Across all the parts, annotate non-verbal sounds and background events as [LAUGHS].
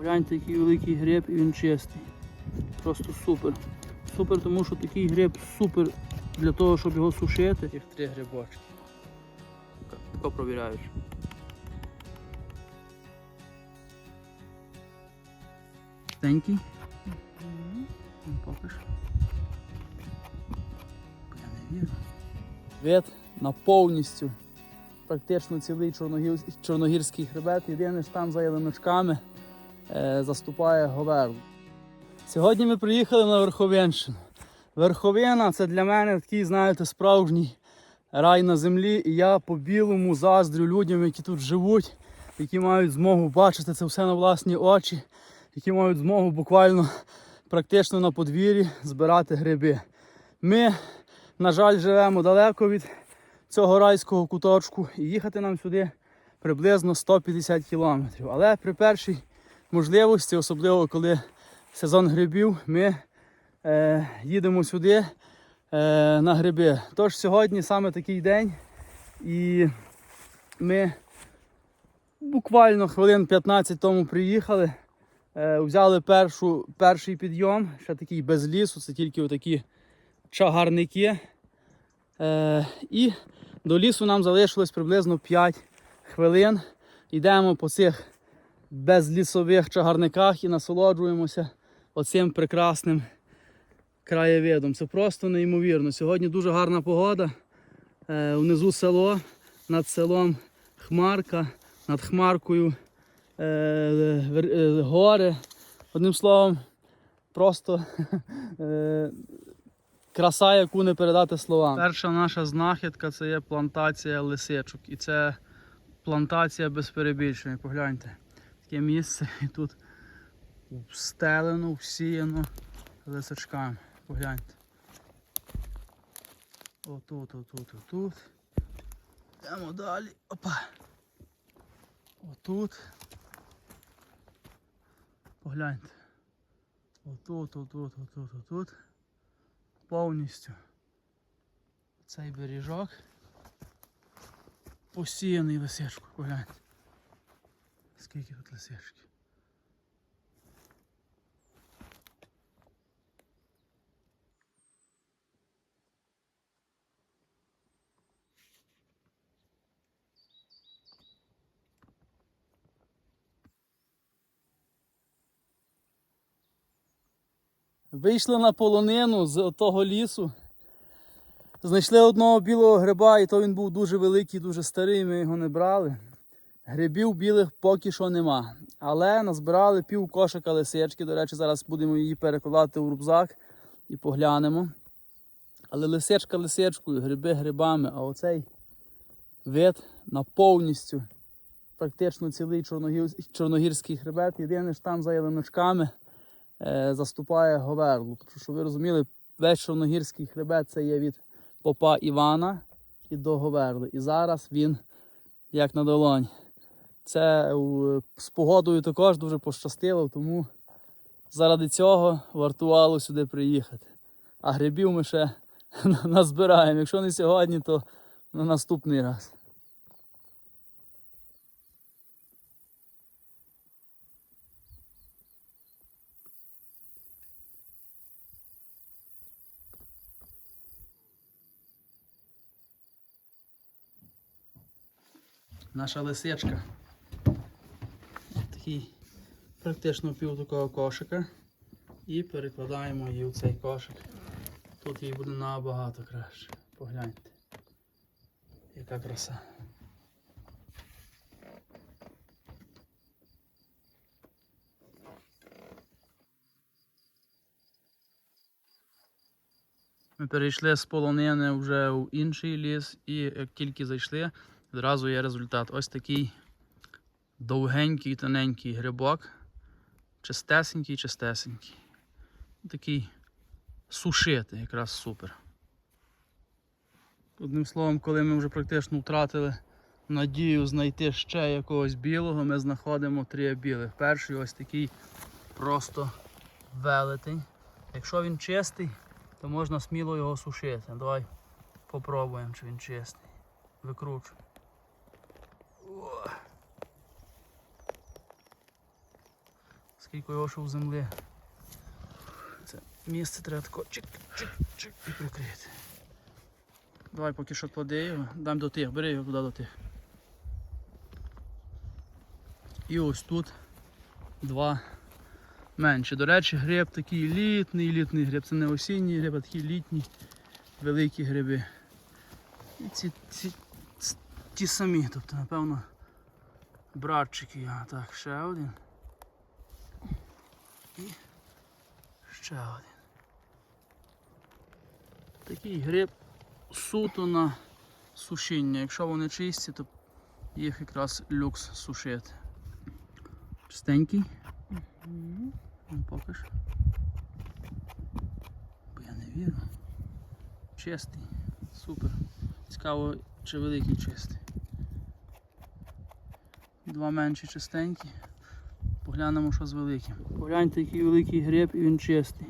Погляньте, який великий гриб і він чистий. Просто супер. Супер, тому що такий гриб супер для того, щоб його сушити. Їх три грибочки. Тако провіряєш. Тенький. Ну, Я не вірю. Вид на повністю. Практично цілий чорногірський хребет. Єдине що там за ялиночками заступає Говерло. Сьогодні ми приїхали на Верховенщину. Верховина це для мене такий, знаєте, справжній рай на землі. І я по-білому заздрю людям, які тут живуть, які мають змогу бачити це все на власні очі, які мають змогу буквально практично на подвір'ї збирати гриби. Ми, на жаль, живемо далеко від цього райського куточку і їхати нам сюди приблизно 150 кілометрів. Але при першій можливості, особливо коли сезон грибів, ми е, їдемо сюди е, на гриби. Тож сьогодні саме такий день, і ми буквально хвилин 15 тому приїхали. Е, взяли першу, перший підйом, ще такий без лісу, це тільки отакі чагарники. Е, і до лісу нам залишилось приблизно 5 хвилин. Йдемо по цих безлісових чагарниках і насолоджуємося оцим прекрасним краєвидом. Це просто неймовірно. Сьогодні дуже гарна погода. Е, внизу село, над селом Хмарка, над Хмаркою е, е, гори. Одним словом, просто [LAUGHS] краса, яку не передати словам. Перша наша знахідка це є плантація лисичок. І це плантація без перебільшення. Погляньте, таке місце і тут встелено, всіяно лисичками. Погляньте. Отут, отут, отут. Йдемо далі. Опа. Отут. Погляньте. Отут, отут, отут, отут. Повністю. Цей бережок. Посіяний лисичку, погляньте. Скільки тут лисички. Вийшли на полонину з того лісу. Знайшли одного білого гриба, і то він був дуже великий, дуже старий, ми його не брали. Грибів білих поки що нема. Але назбирали пів кошика лисички. До речі, зараз будемо її перекладати у рюкзак і поглянемо. Але лисичка лисичкою, гриби грибами, а оцей вид на повністю практично цілий чорногірський хребет. Єдине що там за ялиночками е, заступає Говерлу. Тому що ви розуміли, весь чорногірський хребет це є від попа Івана і до Говерли. І зараз він як на долоні. Це е, з погодою також дуже пощастило, тому заради цього вартувало сюди приїхати. А грибів ми ще [LAUGHS] назбираємо. Якщо не сьогодні, то на наступний раз. Наша лисичка. Такий практично пів такого кошика. І перекладаємо її в цей кошик. Тут їй буде набагато краще. Погляньте. Яка краса. Ми перейшли з полонини вже в інший ліс, і як тільки зайшли, Одразу є результат. Ось такий довгенький, тоненький грибок. Чистесенький, чистесенький. Такий сушити, якраз супер. Одним словом, коли ми вже практично втратили надію знайти ще якогось білого, ми знаходимо три білих. Перший ось такий просто велетень. Якщо він чистий, то можна сміло його сушити. Давай попробуємо, чи він чистий. Викручуй. Скільки його ще в землі. Це місце треба тако чик, чик, чик і прикрити. Давай поки що клади його, дам до тих, бери його туди до тих. І ось тут два менші. До речі, гриб такий літний, літний гриб. Це не осінній гриб, а такі літні великі гриби. І ці, ці, ц- ті самі, тобто, напевно, братчики. А, так, ще один. І ще один. Такий гриб суто на сушіння. Якщо вони чисті, то їх якраз люкс сушити. Чистенький. Ну, покаж. Бо я не вірю. Чистий. Супер. Цікаво, чи великий чистий. Два менші чистенькі. Поглянемо, що з великим. Погляньте, який великий гриб і він чистий.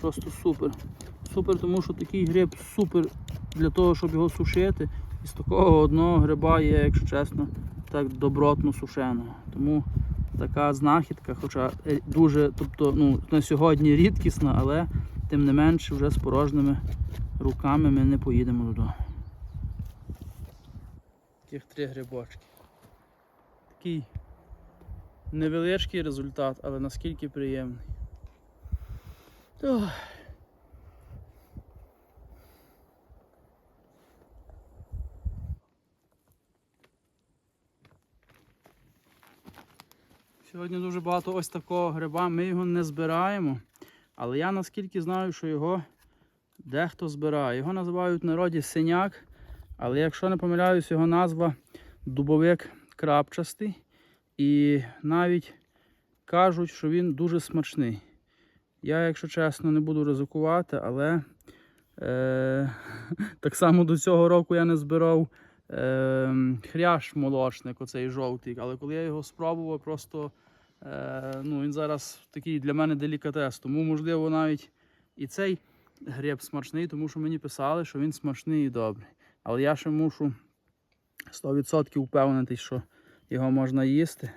Просто супер. Супер, тому що такий гриб супер для того, щоб його сушити. І з такого одного гриба є, якщо чесно, так добротно сушеного. Тому така знахідка, хоча е, дуже, тобто, ну, на сьогодні рідкісна, але тим не менше вже з порожніми руками ми не поїдемо додому. Тих три грибочки. Такий невеличкий результат, але наскільки приємний. Ох. Сьогодні дуже багато ось такого гриба. Ми його не збираємо. Але я наскільки знаю, що його дехто збирає. Його називають в народі синяк. Але якщо не помиляюсь, його назва дубовик крапчастий. І навіть кажуть, що він дуже смачний. Я, якщо чесно, не буду ризикувати, але е, [LAUGHS] так само до цього року я не збирав е, хряш молочник, оцей жовтий. Але коли я його спробував, просто е, ну, він зараз такий для мене делікатес. Тому, можливо, навіть і цей гриб смачний, тому що мені писали, що він смачний і добрий. Але я ще мушу 100% впевнитись, що його можна їсти.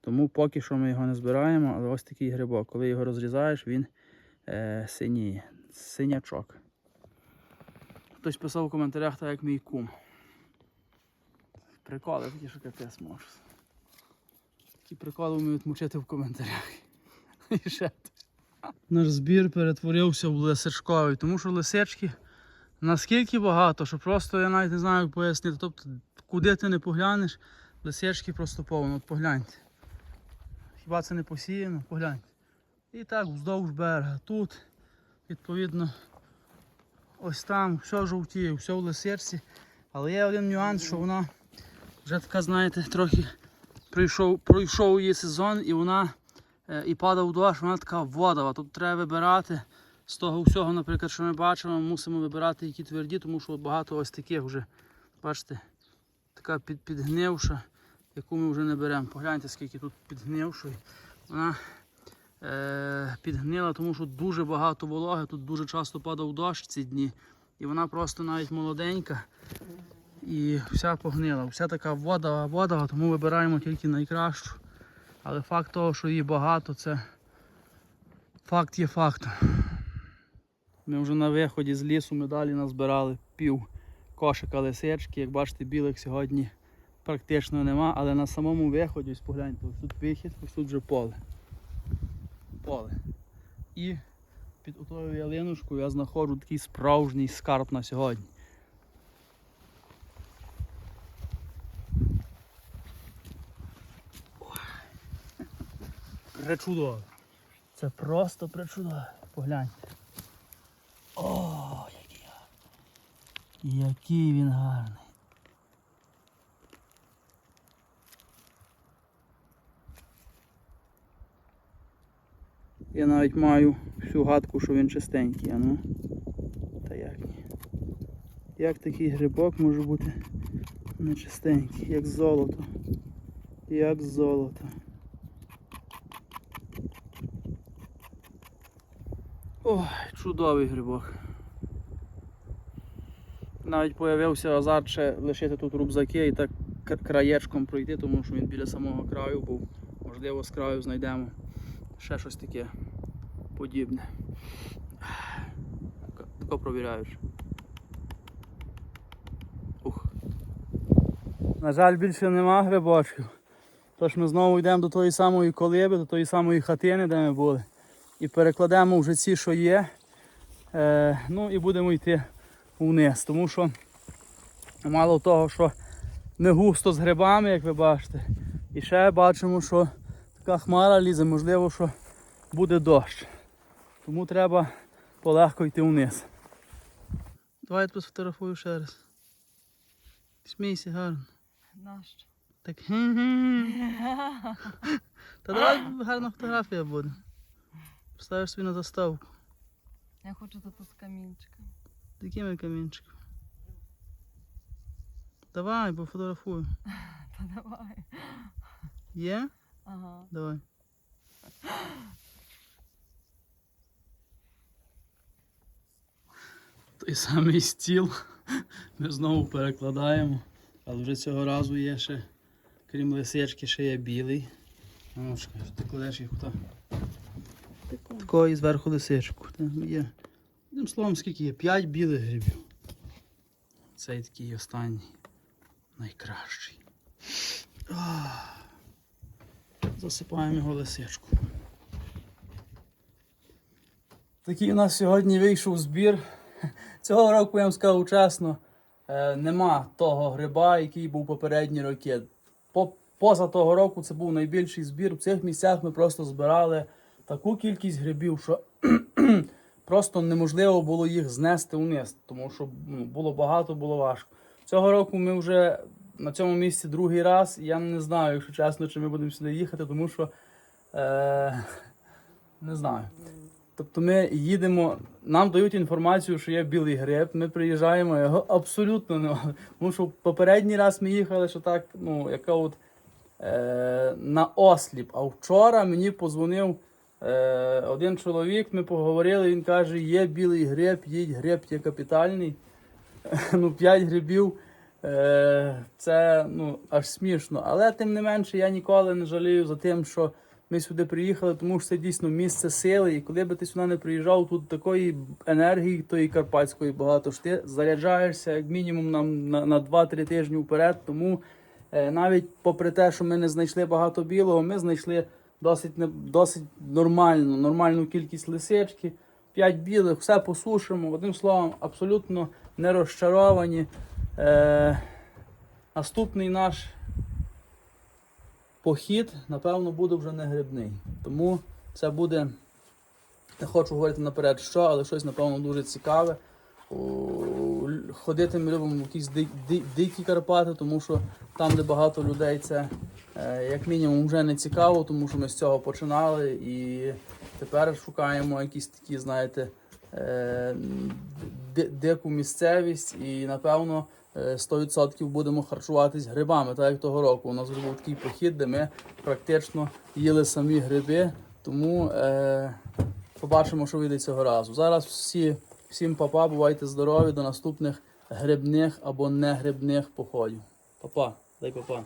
Тому поки що ми його не збираємо, але ось такий грибок. Коли його розрізаєш, він е, синіє. Синячок. Хтось писав у коментарях, так як мій кум. Приколи такі, що капець можу. Такі приколи вміють мучити в коментарях. [LAUGHS] І ще. Наш збір перетворився в лисичковий, тому що лисички наскільки багато, що просто я навіть не знаю, як пояснити. Тобто, куди ти не поглянеш, лисички просто повно. От погляньте. Хіба це не посіяно? Погляньте. І так вздовж берега. Тут, відповідно, ось там все жовтіє, все в лисичці. Але є один нюанс, що вона вже така, знаєте, трохи пройшов, пройшов її сезон і вона е, і падав дощ, вона така водова. Тут треба вибирати з того всього, наприклад, що ми бачимо, мусимо вибирати які тверді, тому що багато ось таких вже, бачите, така під, підгнивша, яку ми вже не беремо. Погляньте, скільки тут підгнившої. Вона е, підгнила, тому що дуже багато вологи, тут дуже часто падав дощ ці дні. І вона просто навіть молоденька і вся погнила. Вся така вода, вода, тому вибираємо тільки найкращу. Але факт того, що її багато, це факт є фактом. Ми вже на виході з лісу ми далі назбирали пів кошика лисички. Як бачите, білих сьогодні практично нема, але на самому виході, ось погляньте, ось тут вихід, ось тут вже поле. Поле. І під отою ялиночкою я знаходжу такий справжній скарб на сьогодні. Пречудово. Це просто пречудово. Погляньте. О, який гарний. Який він гарний. Я навіть маю всю гадку, що він чистенький, ну. Та як. Як такий грибок може бути нечистенький, як золото. Як золото. Ой, чудовий грибок. Навіть появився азарт ще лишити тут рюкзаки і так краєчком пройти, тому що він біля самого краю був. Можливо, з краю знайдемо ще щось таке подібне. Тако провіряєш. Ух. На жаль, більше нема грибочків. Тож ми знову йдемо до тої самої колиби, до тої самої хатини, де ми були. І перекладемо вже ці, що є. Е, ну і будемо йти вниз. Тому що мало того, що не густо з грибами, як ви бачите. І ще бачимо, що така хмара лізе, можливо, що буде дощ. Тому треба полегко йти вниз. Давай я тебе сфотографую ще раз. Смійся гарно. Нащо? Так. Та давай гарна фотографія буде. Поставиш собі на заставку. Я хочу тут з камінчиком. Такими камінчиками. Давай, пофотографую. [LAUGHS] Та давай. Є? Ага. Давай. Той самий стіл. Ми знову перекладаємо. Але вже цього разу є ще, крім лисички, ще є білий. Ну, ти кладеш їх куди? Такої і зверху лисичку. Там є. Одним словом, скільки є? П'ять білих грибів. Цей такий останній. Найкращий. Ах. Засипаємо його лисичку. Такий у нас сьогодні вийшов збір. Цього року я вам скажу чесно, е, нема того гриба, який був попередні роки. Поза того року це був найбільший збір. В цих місцях ми просто збирали таку кількість грибів, що [CLEARS THROAT] просто неможливо було їх знести вниз, тому що ну, було багато, було важко. Цього року ми вже на цьому місці другий раз. Я не знаю, якщо чесно, чи ми будемо сюди їхати, тому що е, не знаю. Тобто ми їдемо, нам дають інформацію, що є білий гриб, ми приїжджаємо, його абсолютно немає. Тому що попередній раз ми їхали, що так, ну, яка от е, на осліп. А вчора мені позвонив е, один чоловік, ми поговорили, він каже, є білий гриб, їдь, гриб є капітальний. [LAUGHS] ну, 5 грибів. Е, це ну, аж смішно. Але тим не менше я ніколи не жалію за тим, що ми сюди приїхали, тому що це дійсно місце сили. І коли би ти сюди не приїжджав, тут такої енергії, тої карпатської багато що ти заряджаєшся як мінімум нам на, на 2-3 тижні вперед. Тому е, навіть попри те, що ми не знайшли багато білого, ми знайшли досить, досить нормальну, нормальну кількість лисички. 5 білих, все посушимо. Одним словом, абсолютно не розчаровані. Е, наступний наш похід, напевно, буде вже не грибний. Тому це буде, не хочу говорити наперед, що, але щось, напевно, дуже цікаве. Ходити ми любимо в якісь ди- ди- дикі Карпати, тому що там, де багато людей, це е, як мінімум вже не цікаво, тому що ми з цього починали і тепер шукаємо якісь такі, знаєте, е, ди- дику місцевість і напевно 100% будемо харчуватись грибами, так як того року. У нас вже був такий похід, де ми практично їли самі гриби, тому е, побачимо, що вийде цього разу. Зараз всі, всім папа, бувайте здорові до наступних грибних або не грибних походів. Папа, дай папа.